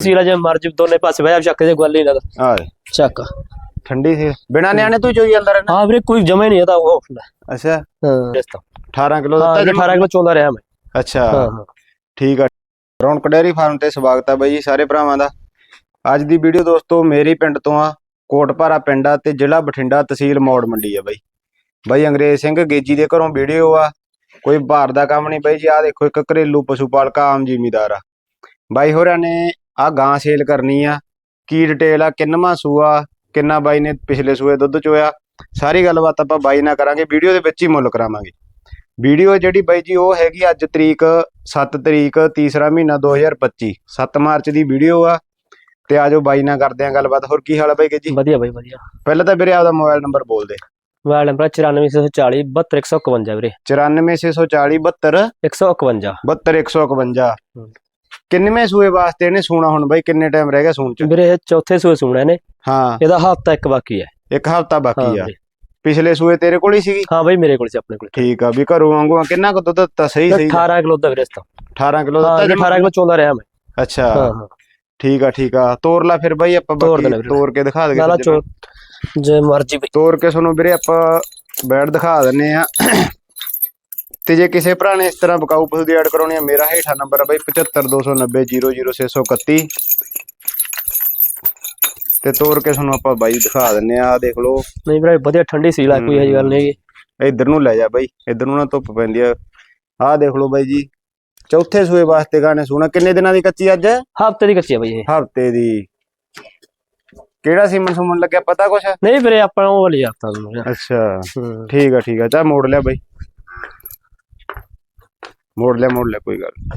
ਸੀਲਾ ਜੇ ਮਰਜ਼ੀ ਦੋਨੇ ਪਾਸੇ ਬਹਿ ਜਾ ਚੱਕ ਦੇ ਗੱਲ ਹੀ ਨਾ ਆ ਚੱਕ। ਠੰਡੀ ਸੀ। ਬਿਨਾ ਨਿਆਣੇ ਤੂੰ ਚੋਈ ਅੰਦਰ ਰਹਿਣਾ ਹਾਂ ਵੀਰੇ ਕੋਈ ਜਮੇ ਨਹੀਂ ਇਹਦਾ ਉਹ ਅੱਛਾ। ਹਾਂ। ਇਸ ਤੋਂ 18 ਕਿਲੋ ਹਾਂ ਦਿੱਤਾ 18 ਕਿਲੋ ਚੋਂਦਾ ਰਿਹਾ ਮੈਂ। ਅੱਛਾ। ਹਾਂ ਹਾਂ। ਠੀਕ ਆ। ਰੌਣਕ ਡੈਰੀ ਫਾਰਮ ਤੇ ਸਵਾਗਤ ਹੈ ਬਾਈ ਜੀ ਸਾਰੇ ਭਰਾਵਾਂ ਦਾ। ਅੱਜ ਦੀ ਵੀਡੀਓ ਦੋਸਤੋ ਮੇਰੀ ਪਿੰਡ ਤੋਂ ਆ ਕੋਟਪਾਰਾ ਪਿੰਡ ਆ ਤੇ ਜ਼ਿਲ੍ਹਾ ਬਠਿੰਡਾ ਤਹਿਸੀਲ ਮੌੜ ਮੰਡੀ ਆ ਬਾਈ। ਬਾਈ ਅੰਗਰੇਜ਼ ਸਿੰਘ ਗੇਜੀ ਦੇ ਘਰੋਂ ਵੀਡੀਓ ਆ। ਕੋਈ ਭਾਰ ਦਾ ਕੰਮ ਨਹੀਂ ਬਾਈ ਜੀ ਆ ਦੇਖੋ ਇੱਕ ਘਰੇਲੂ ਪਸ਼ੂ ਪਾਲਕਾ ਆਮ ਜ਼ਿਮੀਦਾਰ ਆ। ਬਾਈ ਹੋਰਾਂ ਨੇ ਆ ਗਾਂ ਸੇਲ ਕਰਨੀ ਆ। ਕੀ ਡਿਟੇਲ ਆ? ਕਿੰਨਵਾਂ ਸੂਆ? ਕਿੰਨਾ ਬਾਈ ਨੇ ਪਿਛਲੇ ਸੂਏ ਦੁੱਧ ਚੋਇਆ? ਸਾਰੀ ਗੱਲਬਾਤ ਆਪਾਂ ਬਾਈ ਨਾਲ ਕਰਾਂਗੇ। ਵੀਡੀਓ ਦੇ ਵਿੱਚ ਹੀ ਮੁੱਲ ਕਰਾਵਾਂਗੇ। ਵੀਡੀਓ ਜਿਹੜੀ ਬਾਈ ਜੀ ਉਹ ਹੈਗੀ ਅੱਜ ਤਰੀਕ 7 ਤਰੀਕ ਤੀਸਰਾ ਮਹੀਨਾ 2025 7 ਮਾਰਚ ਦੀ ਵੀਡੀਓ ਆ। ਤੇ ਆਜੋ ਬਾਈ ਨਾਲ ਕਰਦੇ ਆਂ ਗੱਲਬਾਤ। ਹੋਰ ਕੀ ਹਾਲ ਆ ਬਾਈ ਜੀ? ਵਧੀਆ ਬਾਈ ਵਧੀਆ। ਪਹਿਲਾਂ ਤਾਂ ਵੀਰੇ ਆਪਦਾ ਮੋਬਾਈਲ ਨੰਬਰ ਬੋਲ ਦੇ। ਮੋਬਾਈਲ ਨੰਬਰ 94640 72151 ਵੀਰੇ। 94640 72 151 72151 ਹਮ। ਕਿੰਨਵੇਂ ਸੂਏ ਵਾਸਤੇ ਇਹਨੇ ਸੂਣਾ ਹੁਣ ਬਾਈ ਕਿੰਨੇ ਟਾਈਮ ਰਹਿ ਗਿਆ ਸੂਣ ਚ? ਵੀਰੇ ਇਹ ਚੌਥੇ ਸੂਏ ਸੁਣਿਆ ਨੇ ਹਾਂ। ਇਹਦਾ ਹਫਤਾ ਇੱਕ ਬਾਕੀ ਹੈ। ਇੱਕ ਹਫਤਾ ਬਾਕੀ ਆ। ਪਿਛਲੇ ਸੂਏ ਤੇਰੇ ਕੋਲ ਹੀ ਸੀਗੀ? ਹਾਂ ਬਾਈ ਮੇਰੇ ਕੋਲ ਸੀ ਆਪਣੇ ਕੋਲ। ਠੀਕ ਆ ਵੀ ਘਰੋਂ ਵਾਂਗੂ ਕਿੰਨਾ ਕੁ ਦੁੱਧ ਦਿੱਤਾ ਸਹੀ ਸਹੀ? 18 ਕਿਲੋ ਦਾ ਵੀਰੇ ਇਸ ਤੋਂ। 18 ਕਿਲੋ ਦਿੱਤਾ ਇਹ 18 ਕਿਲੋ ਚੋਂਦਾ ਰਿਹਾ ਮੈਂ। ਅੱਛਾ। ਹਾਂ ਠੀਕ ਆ ਠੀਕ ਆ। ਤੋਰ ਲਾ ਫਿਰ ਬਾਈ ਆਪਾਂ ਬਾਕੀ। ਤੋਰ ਕੇ ਦਿਖਾ ਦੇ ਨਾਲਾ ਚੋ ਜੇ ਮਰਜ਼ੀ ਬਈ। ਤੋਰ ਕੇ ਤੁਹਾਨੂੰ ਵੀਰੇ ਆਪਾਂ ਬੈਡ ਦਿਖਾ ਦਿੰਨੇ ਆ। ਤੇ ਜੇ ਕਿਸੇ ਭਰਾ ਨੇ ਇਸ ਤਰ੍ਹਾਂ ਬਕਾਊ ਪਸ਼ੂ ਦੀ ਐਡ ਕਰਾਉਣੀ ਆ ਮੇਰਾ ਹੇਠਾਂ ਨੰਬਰ ਆ ਬਾਈ 7529000630 ਤੇ ਤੋਰ ਕੇ ਤੁਹਾਨੂੰ ਆਪਾਂ ਬਾਈ ਦਿਖਾ ਦਿੰਨੇ ਆ ਦੇਖ ਲਓ। ਨਹੀਂ ਵੀਰੇ ਵਧੀਆ ਠੰਡੀ ਸੀਲ ਆ ਕੋਈ ਇਹੋ ਜਿਹੀ ਗੱਲ ਨਹੀਂ ਹੈਗੀ। ਇੱਧਰ ਨੂੰ ਲੈ ਜਾ ਬਾਈ ਇੱਧਰ ਨੂੰ ਨਾ ਧੁੱਪ ਪੈਂਦੀ ਆ। ਆਹ ਦੇਖ ਲਓ ਬਾਈ ਜੀ ਚੌਥੇ ਸੂਏ ਵਾਸਤੇ ਗਾਣੇ ਸੁਣਾ ਕਿੰਨੇ ਦਿਨਾਂ ਦੀ ਕੱਚੀ ਅੱਜ? ਹਫ਼ਤੇ ਦੀ ਕੱਚੀ ਆ ਬਈ ਇਹ। ਹਫ਼ਤੇ ਦੀ। ਕਿਹੜਾ ਸੀਮਨ ਸੁਮਨ ਲੱਗਿਆ ਪਤਾ ਕੁਛ? ਨਹੀਂ ਵੀਰੇ ਆਪਾਂ ਉਹ ਵਾਲੀ ਨੂੰ ਅੱਛਾ ਹੂੰ। ਠੀਕ ਆ ਠੀਕ ਆ ਚਾ ਮੋੜ ਲਿਆ ਬਾਈ। ਮੋੜ ਲਿਆ ਮੋੜ ਲਿਆ ਕੋਈ ਗੱਲ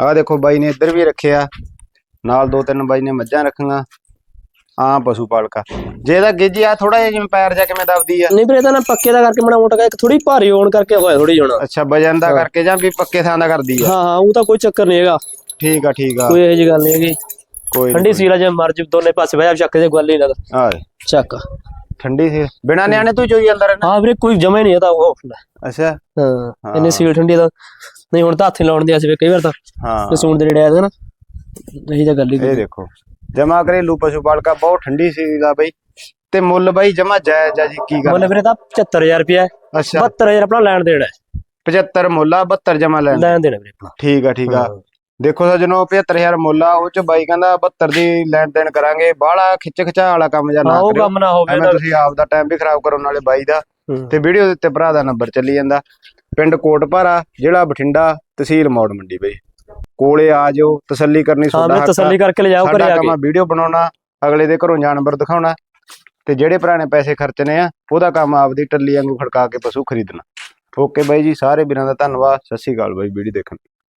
ਆ ਦੇਖੋ ਬਾਈ ਨੇ ਇੱਧਰ ਵੀ ਰੱਖਿਆ। ਨਾਲ ਦੋ ਤਿੰਨ ਬਾਈ ਨੇ ਮੱਝਾਂ ਰੱਖੀਆਂ। ਆ ਪਸ਼ੂ ਪਾਲਕਾ। ਜੇ ਇਹਦਾ ਗਿੱਜੀ ਆ ਥੋੜਾ ਜਿਹਾ ਜਿਵੇਂ ਪੈਰ ਜਾ ਕਿਵੇਂ ਦਬਦੀ ਆ? ਨਹੀਂ ਵੀਰੇ ਤਾਂ ਨਾ ਪੱਕੇ ਦਾ ਕਰਕੇ ਮਾੜਾ ਮੋਟਾ ਇੱਕ ਥੋੜੀ ਭਾਰੀ ਹੋਣ ਕਰਕੇ ਹੋਇਆ ਥੋੜੀ ਹੋਣਾ। ਅੱਛਾ ਵਜਨ ਦਾ ਕਰਕੇ ਜਾਂ ਵੀ ਪੱਕੇ ਥਾਂ ਦਾ ਕਰਦੀ ਆ? ਹਾਂ ਹਾਂ ਉਹ ਤਾਂ ਕੋਈ ਚੱਕਰ ਨਹੀਂ ਹੈਗਾ। ਠੀਕ ਆ ਠੀਕ ਆ। ਕੋਈ ਇਹੋ ਜਿਹੀ ਗੱਲ ਨਹੀਂ ਹੈਗੀ। ਕੋਈ ਠੰਡੀ ਸੀਲਾ ਜੇ ਮਰਜ਼ੀ ਦੋਨੇ ਪਾਸੇ ਬਹਿ ਜਾ ਚੱਕ ਦੇ ਗੱਲ ਹੀ ਨਾ ਆ ਚੱਕ। ਠੰਡੀ ਸੀ। ਬਿਨਾ ਨਿਆਣੇ ਤੂੰ ਚੋਈ ਅੰਦਰ ਰਹਿਣਾ ਹਾਂ ਵੀਰੇ ਕੋਈ ਜਮੇ ਨਹੀਂ ਇਹਦਾ ਉਹ ਅੱਛਾ। ਹਾਂ। ਇੰਨੀ ਸੀਲ ਠੰਡੀ ਦਾ ਨਹੀਂ ਹੁਣ ਤਾਂ ਹੱਥ ਲਾਉਣ ਦਿਆ ਸੀ ਕਈ ਵਾਰ ਤਾਂ ਹਾਂ। ਤੇ ਸੂਣ ਦੇ ਨੇੜੇ ਆਇਆ ਨਾ ਨਹੀਂ ਤਾਂ ਗੱਲ ਹੀ ਇਹ ਦੇਖੋ ਜਮਾ ਘਰੇਲੂ ਪਸ਼ੂ ਪਾਲਕਾ ਬਹੁਤ ਠੰਡੀ ਸੀ ਦਾ ਬਈ। ਤੇ ਮੁੱਲ ਬਾਈ ਜਮਾ ਜਾਇਜ਼ ਆ ਜੀ ਕੀ ਗੱਲ ਮੁੱਲ ਵੀਰੇ ਤਾਂ 75000 ਰੁਪਿਆ ਹੈ। ਅੱਛਾ। 72000 ਆਪਣਾ ਲੈਣ ਦੇਣਾ ਹੈ। 75 ਮੁੱਲ ਆ 72 ਜਮਾ ਲੈਣ। ਲੈਣ ਦੇਣਾ ਵੀਰੇ। ਆਪਣਾ ਠੀਕ ਆ ਠੀਕ ਆ। ਦੇਖੋ ਸਜਣੋ 75000 ਮੁੱਲ ਆ ਉਹ ਚ ਬਾਈ ਕਹਿੰਦਾ 72 ਦੀ ਲੈਣ ਦੇਣ ਕਰਾਂਗੇ। ਬਾਹਲਾ ਖਿੱਚ ਖਿਚਾ ਵਾਲਾ ਕੰਮ ਜਾਂ ਨਾ ਹਾਂ ਉਹ ਕੰਮ ਨਾ ਹੋਵੇ ਐਵੇਂ ਤੁਸੀਂ ਆਪ ਦਾ ਟਾਈਮ ਵੀ ਖਰਾਬ ਕਰੋ ਨਾਲੇ ਬਾਈ ਦਾ। ਹੂੰ। ਤੇ ਵੀਡੀਓ ਦੇ ਉੱਤੇ ਭਰਾ ਦਾ ਨੰਬਰ ਚੱਲੀ ਜਾਂਦਾ। ਪਿੰਡ ਕੋਟਪਾਰਾ ਜ਼ਿਲ੍ਹਾ ਬਠਿੰਡਾ ਤਹਿਸੀਲ ਮੌੜ ਮੰਡੀ ਬਈ। ਕੋਲੇ ਆ ਜਾਓ ਤਸੱਲੀ ਕਰਨੀ ਹਾਂ ਤੁਹਾਡਾ ਆ। ਤਸੱਲੀ ਕਰਕੇ ਲਿਜਾਓ ਘਰੇ ਸਾਡਾ ਆ ਕੇ। ਵੀਡੀਓ ਬਣਾਉਣਾ ਅਗਲੇ ਦੇ ਘਰੋਂ ਜਾਨਵਰ ਦਿਖਾਉਣਾ। ਤੇ ਜਿਹੜੇ ਭਰਾ ਨੇ ਪੈਸੇ ਖਰਚਣੇ ਆ ਉਹਦਾ ਕੰਮ ਆਪਦੀ ਟੱਲੀ ਵਾਂਗੂ ਖੜਕਾ ਕੇ ਪਸ਼ੂ ਖਰੀਦਣਾ। ਓਕੇ ਬਾਈ ਜੀ ਸਾਰੇ ਵੀਰਾਂ ਦਾ ਧੰਨਵਾਦ ਸਤਿ ਸ਼੍ਰੀ ਅਕਾਲ ਬਾਈ ਵੀਡੀਓ ਦੇਖਣ।